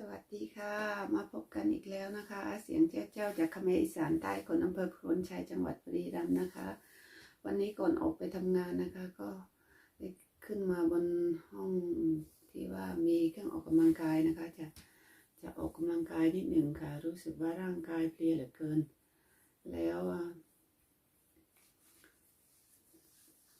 สวัสดีค่ะ มาพบกันอีกแล้วนะคะ เสียงเจ้าเจ้าจากคเมอีสานใต้คนอำเภอโพนชัยจังหวัดบุรีรัมย์นะคะ วันนี้ก่อนออกไปทำงานนะคะ ก็ได้ขึ้นมาบนห้องที่ว่ามีเครื่องออกกำลังกายนะคะ จะจะออกกำลังกายนิดหนึ่งค่ะ รู้สึกว่าร่างกายเพลียเหลือเกิน แล้ว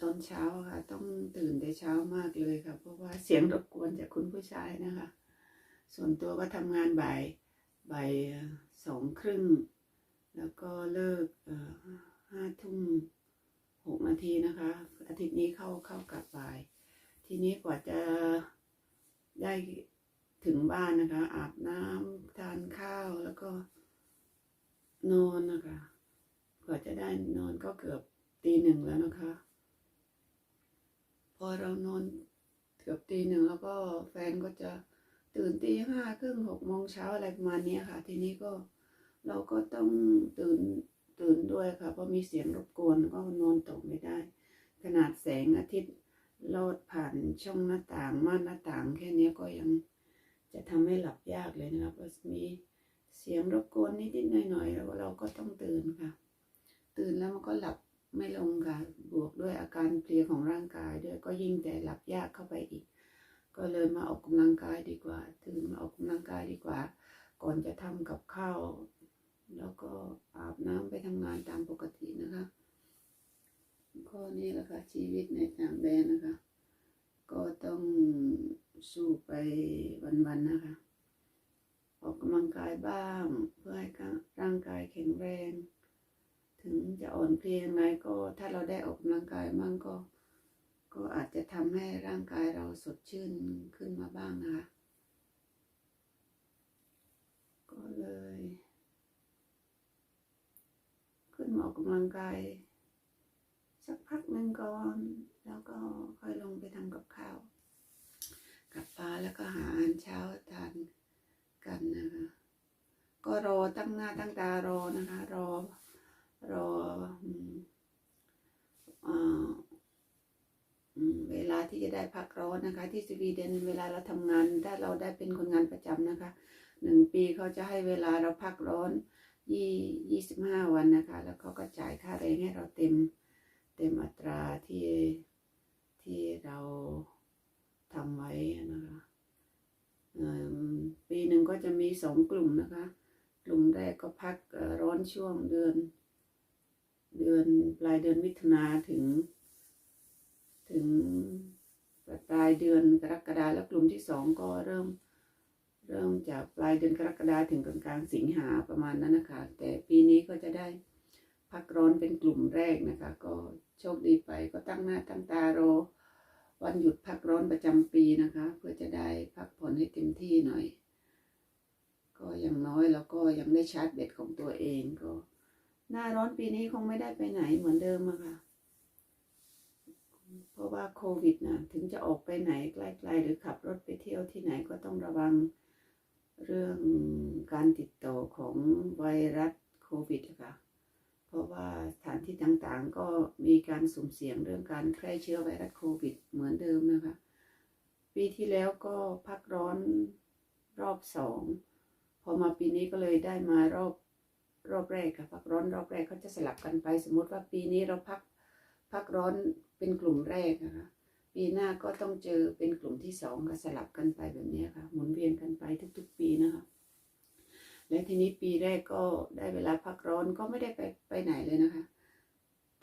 ตอนเช้าค่ะ ต้องตื่นแต่เช้ามากเลยค่ะ เพราะว่าเสียงรบกวนจากคุณผู้ชายนะคะ ส่วนตัวก็ทำงานบ่ายบ่ายสองครึ่ง แล้วก็เลิกห้าทุ่มหกนาทีนะคะ อาทิตย์นี้เข้าเข้ากับบ่าย ทีนี้กว่าจะได้ถึงบ้านนะคะ อาบน้ำทานข้าวแล้วก็นอนนะคะกว่าจะได้นอนก็เกือบตีหนึ่งแล้วนะคะ พอเรานอนเกือบตีหนึ่งแล้วก็แฟนก็จะ ตื่นตีห้าครึ่งหกโมงเช้าอะไรประมาณนี้ค่ะ ทีนี้ก็เราก็ต้องตื่นตื่นด้วยค่ะ เพราะมีเสียงรบกวนก็นอนตกไม่ได้ ขนาดแสงอาทิตย์ลอดผ่านช่องหน้าต่างม่านหน้าต่าง แค่นี้ก็ยังจะทำให้หลับยากเลยนะคะเพราะมีเสียงรบกวนนิดๆหน่อยๆแล้วเราก็ต้องตื่นค่ะ ตื่นแล้วมันก็หลับไม่ลงค่ะ บวกด้วยอาการเพลียของร่างกายด้วยก็ยิ่งแต่หลับยากเข้าไปอีก ก็เลยมาออกกำลังกายดีกว่า ตื่นมาออกกำลังกายดีกว่า ก่อนจะทำกับข้าว แล้วก็อาบน้ำไปทำงานตามปกตินะคะก็นี่แหละค่ะชีวิตในต่างแดนนะคะ ก็ต้องสู้ไปวันๆนะคะ ออกกำลังกายบ้าง เพื่อให้ร่างกายแข็งแรง ถึงจะอ่อนเพลียยังไงก็ถ้าเราได้ออกกำลังกายมั่งก็ ก็อาจจะทำให้ร่างกายเราสดชื่นขึ้นมาบ้างนะคะ ก็เลย ขึ้นออกกำลังกาย สักพักหนึ่งก่อน แล้วก็ค่อยลงไปทำกับข้าว กับปลาแล้วก็หาอาหารเช้าทานกันนะคะ ก็รอตั้งหน้าตั้งตารอนะคะ รอรออืมอ่า อืมเวลาที่จะ ได้พักร้อนนะคะ ที่สวีเดนเวลาเราทำงานถ้าเราได้เป็นคนงานประจำนะคะหนึ่งปีเขาจะให้เวลาเราพักร้อนยี่ยี่สิบห้าวันนะคะ แล้วเขาก็จ่ายค่าแรงให้เราเต็มเต็มอัตราที่ที่เราทำไว้นะคะปีหนึ่งก็จะมีสองกลุ่มนะคะ กลุ่มแรกก็พักร้อนช่วงเดือน เดือนปลายเดือนมิถุนาถึงถึง ปลายเดือนกรกฎาแล้วกลุ่มที่สองก็เริ่ม เริ่มจากปลายเดือนกรกฎาถึงกลางกลางสิงหาประมาณนั้นนะคะ แต่ปีนี้ก็จะได้พักร้อนเป็นกลุ่มแรกนะคะ ก็โชคดีไปก็ตั้งหน้าตั้งตารอวันหยุดพักร้อนประจำปีนะคะ เพื่อจะได้พักผ่อนให้เต็มที่หน่อย ก็อย่างน้อยแล้วก็ยังได้ชาร์จแบตของตัวเองก็ หน้าร้อนปีนี้คงไม่ได้ไปไหนเหมือนเดิมอะค่ะ เพราะว่าโควิดนะถึงจะออกไปไหนไกลๆหรือขับรถไปเที่ยวที่ไหนก็ต้องระวังเรื่องการติดต่อของไวรัสโควิดค่ะ เพราะว่าสถานที่ต่างๆก็มีการสุ่มเสี่ยงเรื่องการแพร่เชื้อไวรัสโควิดเหมือนเดิมนะคะ ปีที่แล้วก็พักร้อนรอบสอง พอมาปีนี้ก็เลยได้มารอบรอบแรกค่ะพักร้อนรอบแรกเขาจะสลับกันไป สมมติว่าปีนี้เราพักพักร้อน เป็นกลุ่มแรกนะคะปีหน้าก็ต้องเจอเป็นกลุ่มที่สองค่ะสลับกันไปแบบนี้ค่ะ หมุนเวียนกันไปทุกๆปีนะคะและทีนี้ปีแรกก็ได้เวลาพักร้อนก็ไม่ได้ไปไปไหนเลยนะคะ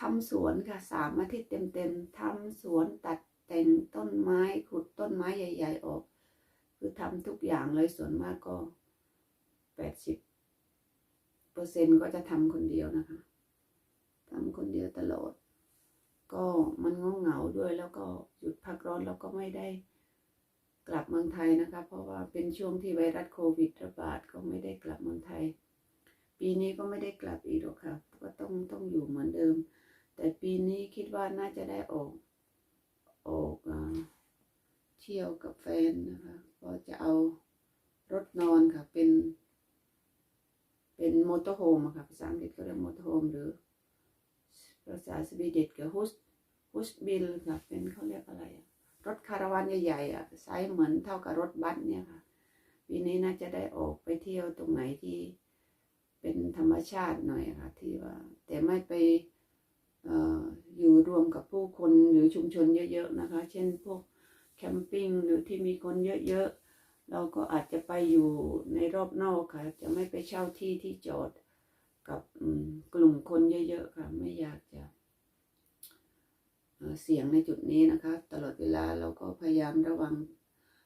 ทำสวนค่ะสามอาทิตย์เต็มๆทำสวนตัดแต่งต้นไม้ขุดต้นไม้ใหญ่ ๆ ออก คือทำทุกอย่างเลยส่วนมากก็แปดสิบเปอร์เซ็นก็จะทำคนเดียวนะคะทำคนเดียวตลอด ก็มันงงเหงาด้วยแล้วก็หยุดพักร้อนแล้วก็ไม่ได้กลับเมืองไทยนะคะ เพราะว่าเป็นช่วงที่ไวรัสโควิดระบาดก็ไม่ได้กลับเมืองไทย ปีนี้ก็ไม่ได้กลับอีกหรอกค่ะ ก็ต้องต้องอยู่เหมือนเดิม แต่ปีนี้คิดว่าน่าจะได้ออกออกเที่ยวกับแฟนนะคะ ก็จะเอารถนอนค่ะเป็น เป็นมอเตอร์โฮมค่ะภาษาอังกฤษก็เรียกมอเตอร์โฮมหรือ ภาษาสวีเดนก็ฮุสฮุสบิลค่ะเป็นเขาเรียกอะไรอะรถคาราวานใหญ่ๆอะไซส์เหมือนเท่ากับรถบัสเนี่ยค่ะปีนี้น่าจะได้ออกไปเที่ยวตรงไหนที่เป็นธรรมชาติหน่อยค่ะ ที่ว่า แต่ไม่ไปอออยู่รวมกับผู้คนหรือชุมชนเยอะๆนะคะ เช่นพวกแคมปิ้งหรือที่มีคนเยอะๆเราก็อาจจะไปอยู่ในรอบนอกค่ะ จะไม่ไปเช่าที่ที่จอด กับกลุ่มคนเยอะๆค่ะ ไม่อยากจะเอ่อเสี่ยงในจุดนี้นะคะ ตลอดเวลาเราก็พยายามระวัง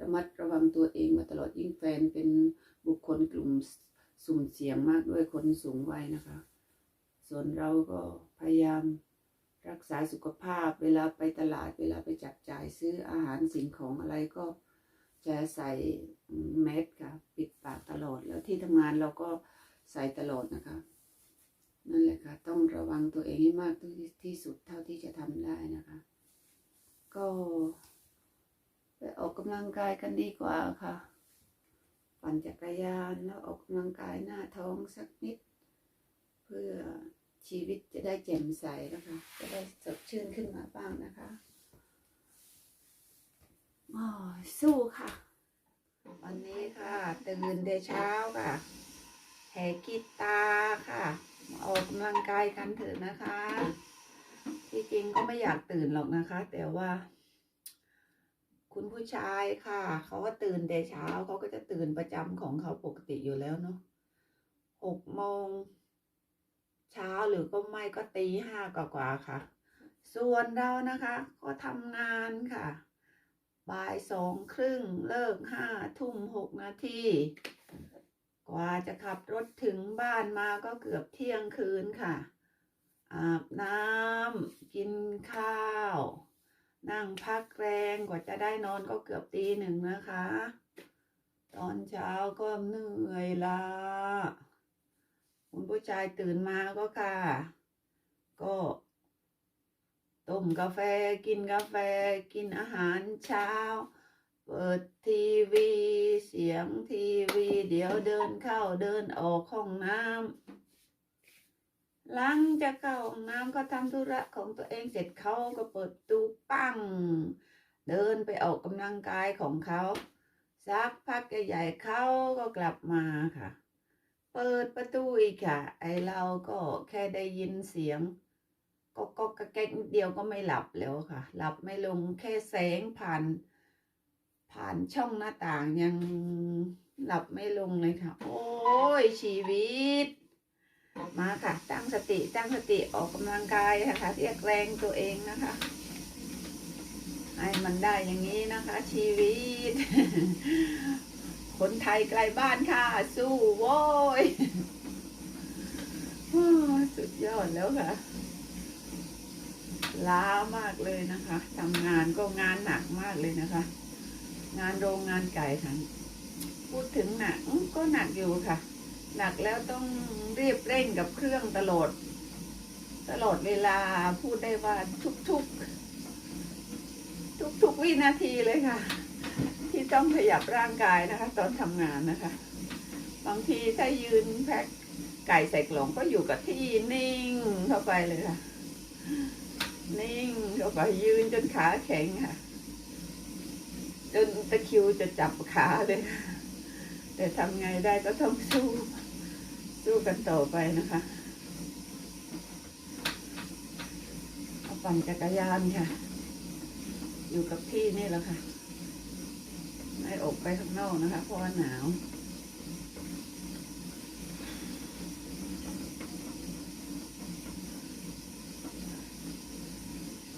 ระมัดระวังตัวเองมาตลอดยิ่งแฟนเป็นบุคคลกลุ่มสุ่มเสี่ยงมากด้วยคนสูงวัยนะคะ ส่วนเราก็พยายามรักษาสุขภาพเวลาไปตลาดเวลาไปจับจ่ายซื้ออาหารสิ่งของอะไรก็จะใส่แมสค่ะ ปิดปากตลอดแล้วที่ทำงานเราก็ใส่ตลอดนะคะ นั่นแหละค่ะ ต้องระวังตัวเองให้มากที่ที่สุดเท่าที่จะทำได้นะคะ ก็ไปออกกำลังกายกันดีกว่าค่ะ ปั่นจักรยานแล้วออกกำลังกายหน้าท้องสักนิด เพื่อชีวิตจะได้แจ่มใสนะคะ จะได้สดชื่นขึ้นมาบ้างนะคะอ๋อสู้ค่ะ วันนี้ค่ะ ตื่นแต่เช้าค่ะ แหกกีตาค่ะ ออกกำลังกายกันเถอะนะคะ ที่จริงก็ไม่อยากตื่นหรอกนะคะ แต่ว่า คุณผู้ชายค่ะ เขาก็ตื่นแต่เช้าเขาก็จะตื่นประจำของเขาปกติอยู่แล้วเนาะหกโมงเช้าหรือก็ไม่ก็ตีห้ากว่าๆค่ะ ส่วนเรานะคะ ก็ทำงานค่ะ บ่ายสองครึ่งเลิกห้าทุ่มหกนาที กว่าจะขับรถถึงบ้านมาก็เกือบเที่ยงคืนค่ะ อาบน้ำกินข้าว นั่งพักแรงกว่าจะได้นอนก็เกือบตีหนึ่งนะคะ ตอนเช้าก็เหนื่อยล้าคุณผู้ชายตื่นมาก็ค่ะ ก็ต้มกาแฟกินกาแฟกินอาหารเช้า เปิดทีวีเสียงทีวี เดี๋ยวเดินเข้าเดินออกห้องน้ำหลังจากเข้าห้องน้ำก็ทำธุระของตัวเองเสร็จเขาก็เปิดประตูปั้งเดินไปออกกำลังกายของเขาสักพักใหญ่ๆเขาก็กลับมาค่ะ เปิดประตูอีกค่ะ ไอเราก็แค่ได้ยินเสียงก็ก็กระแกกนิดเดียวก็ไม่หลับแล้วค่ะ หลับไม่ลงแค่แสงผ่าน ผ่านช่องหน้าต่างยังหลับไม่ลงเลยค่ะ โอ้ยชีวิต มาค่ะ ตั้งสติตั้งสติออกกำลังกายนะคะเรียกแรงตัวเองนะคะให้มันได้อย่างนี้นะคะ ชีวิต คนไทยไกลบ้านค่ะ สู้โว้ยโอ้ยสุดยอดแล้วค่ะ ล้ามากเลยนะคะทำงานก็งานหนักมากเลยนะคะ งานโรงงานไก่ค่ะพูดถึงหนักก็หนักอยู่ค่ะ หนักแล้วต้องรีบเร่งกับเครื่องตลอดตลอดเวลาพูดได้ว่าทุกๆทุกๆวินาทีเลยค่ะ ที่ต้องขยับร่างกายนะคะ ตอนทำงานนะคะ บางทีถ้ายืนแพ็คไก่ใส่กล่องก็อยู่กับที่นิ่งเข้าไปเลยค่ะ นิ่งเข้าไปยืนจนขาแข็งค่ะ จนตะคิวจะจับขาเลย แต่ทำไงได้ก็ต้องสู้ สู้กันต่อไปนะคะเอาปั่นจักรยานค่ะ อยู่กับที่นี่แหละค่ะ ไม่ออกไปข้างนอกนะคะ เพราะว่าหนาว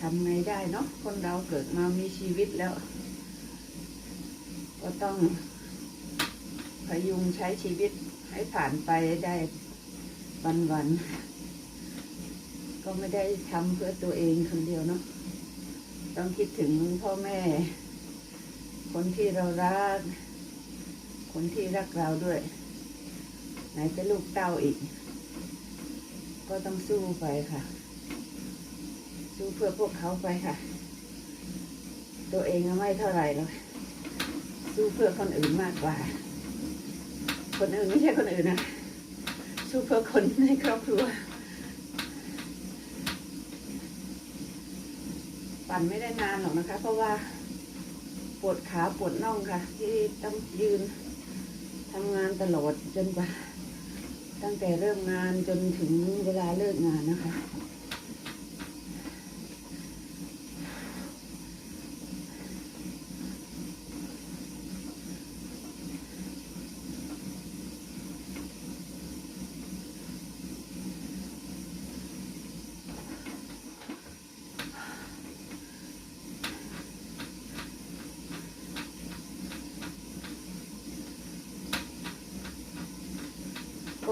ทำไงได้เนาะคนเราเกิดมามีชีวิตแล้ว ก็ต้องพยุงใช้ชีวิตให้ผ่านไปได้วันวันก็ไม่ได้ทำเพื่อตัวเองคนเดียวเนาะต้องคิดถึงพ่อแม่ คนที่เรารัก คนที่รักเราด้วย ไหนจะลูกเต้าอีก ก็ต้องสู้ไปค่ะ สู้เพื่อพวกเขาไปค่ะ ตัวเองก็ไม่เท่าไหร่หรอก สู้เพื่อคนอื่นมากกว่า คนอื่นไม่ใช่คนอื่นนะสู้เพื่อคนในครอบครัวปั่นไม่ได้นานหรอกนะคะ เพราะว่าปวดขาปวดน่องค่ะ ที่ต้องยืนทำงานตลอดจนกว่า ตั้งแต่เริ่มงานจนถึงเวลาเลิกงานนะคะ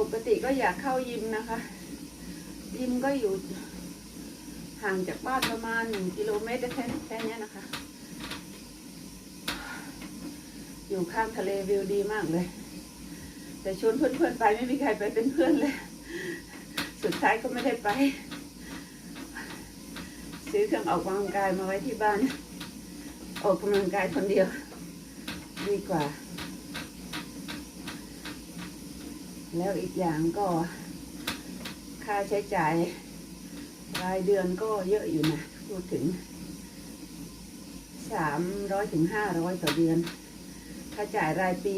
ปกติก็อยากเข้ายิมนะคะ ยิมก็อยู่ห่างจากบ้านประมาณหนึ่งกิโลเมตรแค่แค่นี้นะคะ อยู่ข้างทะเลวิวดีมากเลย แต่ชวนเพื่อนๆไปไม่มีใครไปเป็นเพื่อนเลย สุดท้ายก็ไม่ได้ไป ซื้อเครื่องออกกำลังกายมาไว้ที่บ้าน ออกกำลังกายคนเดียว ดีกว่า แล้วอีกอย่างก็ค่าใช้จ่ายรายเดือนก็เยอะอยู่นะพูดถึงสามร้อยถึงห้าร้อยต่อเดือน ค่าจ่ายรายปี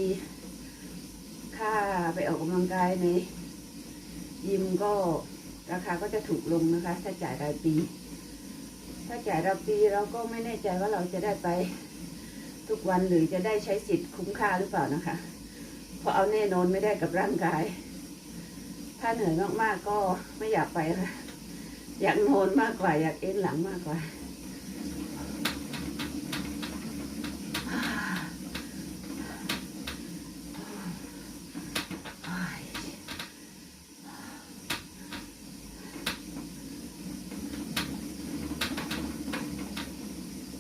ค่าไปออกกำลังกายในยิมก็ราคาก็จะถูกลงนะคะ ถ้าจ่ายรายปี ถ้าจ่ายรายปีเราก็ไม่แน่ใจว่าเราจะได้ไปทุกวันหรือจะได้ใช้สิทธิ์คุ้มค่าหรือเปล่านะคะ เพราะเอาแน่นอนไม่ได้กับร่างกาย ถ้าเหนื่อยมากๆก็ไม่อยากไปค่ะอยากนอนมากกว่า อยากเอ็นหลังมากกว่า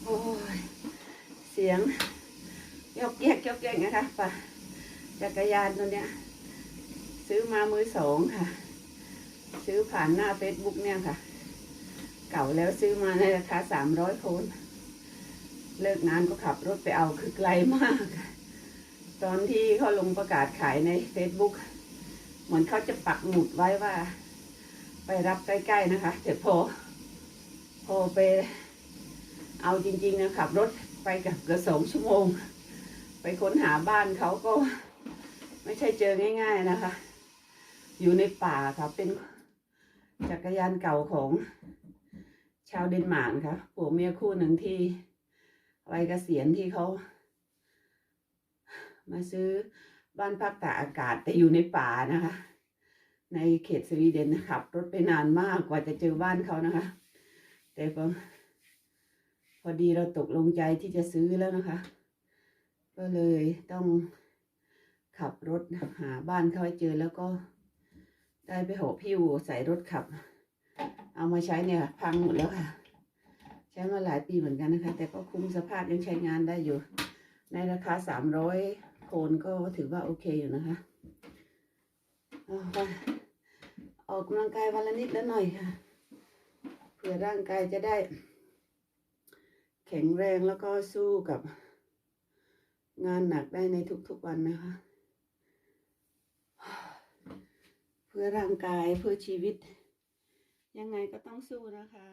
โอ้ย เสียง ยกแยกยกแยกนะคะป่ะ จักรยานตัวเนี้ย ซื้อมามือสองค่ะ ซื้อผ่านหน้าเฟซบุ๊กเนี่ยค่ะ เก่าแล้วซื้อมาในราคาสามร้อยโคนเลิกงานก็ขับรถไปเอาคือไกลมาก ตอนที่เขาลงประกาศขายในเฟซบุ๊กเหมือนเขาจะปักหมุดไว้ว่า ไปรับใกล้ๆนะคะแต่พอพอไปเอาจริงๆนะขับรถไปกับเกือบสองชั่วโมง ไปค้นหาบ้านเขาก็ ไม่ใช่เจอง่าย ๆนะคะ อยู่ในป่าค่ะ เป็นจักรยานเก่าของชาวเดนมาร์กนะคะผัวเมียคู่หนึ่งที่วัยเกษียณที่เขา มาซื้อบ้านพักตากอากาศแต่อยู่ในป่านะคะ ในเขตสวีเดนขับ รถไปนานมากกว่าจะเจอบ้านเขานะคะ แต่พอพอดีเราตกลงใจที่จะซื้อแล้วนะคะ ก็เลยต้อง ขับรถหาบ้านเขาให้เจอแล้วก็ ได้ไปหอบพิวใส่รถขับ เอามาใช้เนี่ยพังหมดแล้วค่ะ ใช้มาหลายปีเหมือนกันนะคะ แต่ก็คุ้มสภาพยังใช้งานได้อยู่ ในราคาสามร้อยโคนก็ถือว่าโอเคอยู่นะคะเอาไปออกกำลังกายวันละนิดละหน่อยค่ะเพื่อร่างกายจะได้ แข็งแรงแล้วก็สู้กับงานหนักได้ในทุกๆวันนะคะ เพื่อร่างกายเพื่อชีวิต ยังไงก็ต้องสู้นะคะ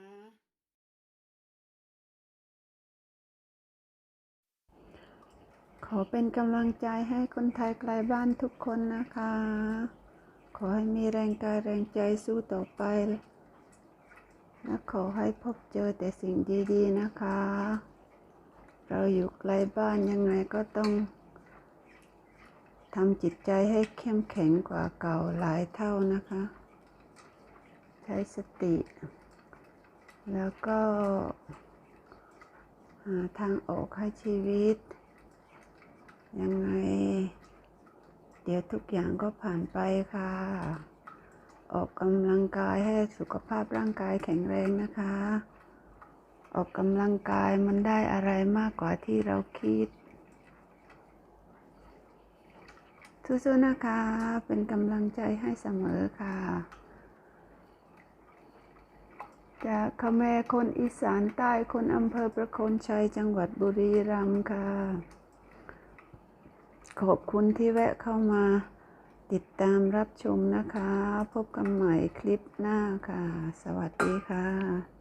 ขอเป็นกำลังใจให้คนไทยไกลบ้านทุกคนนะคะ ขอให้มีแรงกายแรงใจสู้ต่อไป และขอให้พบเจอแต่สิ่งดีๆนะคะ เราอยู่ไกลบ้านยังไงก็ต้อง ทำจิตใจให้เข้มแข็งกว่าเก่าหลายเท่านะคะ ใช้สติ แล้วก็หาทางออกให้ชีวิต ยังไง เดี๋ยวทุกอย่างก็ผ่านไปค่ะ ออกกำลังกายให้สุขภาพร่างกายแข็งแรงนะคะ ออกกำลังกายมันได้อะไรมากกว่าที่เราคิด สู้ๆนะคะ เป็นกำลังใจให้เสมอค่ะจากขแมคนอีสานใต้คนอำเภอประโคนชัยจังหวัดบุรีรัมย์ค่ะ ขอบคุณที่แวะเข้ามาติดตามรับชมนะคะ พบกันใหม่คลิปหน้าค่ะ สวัสดีค่ะ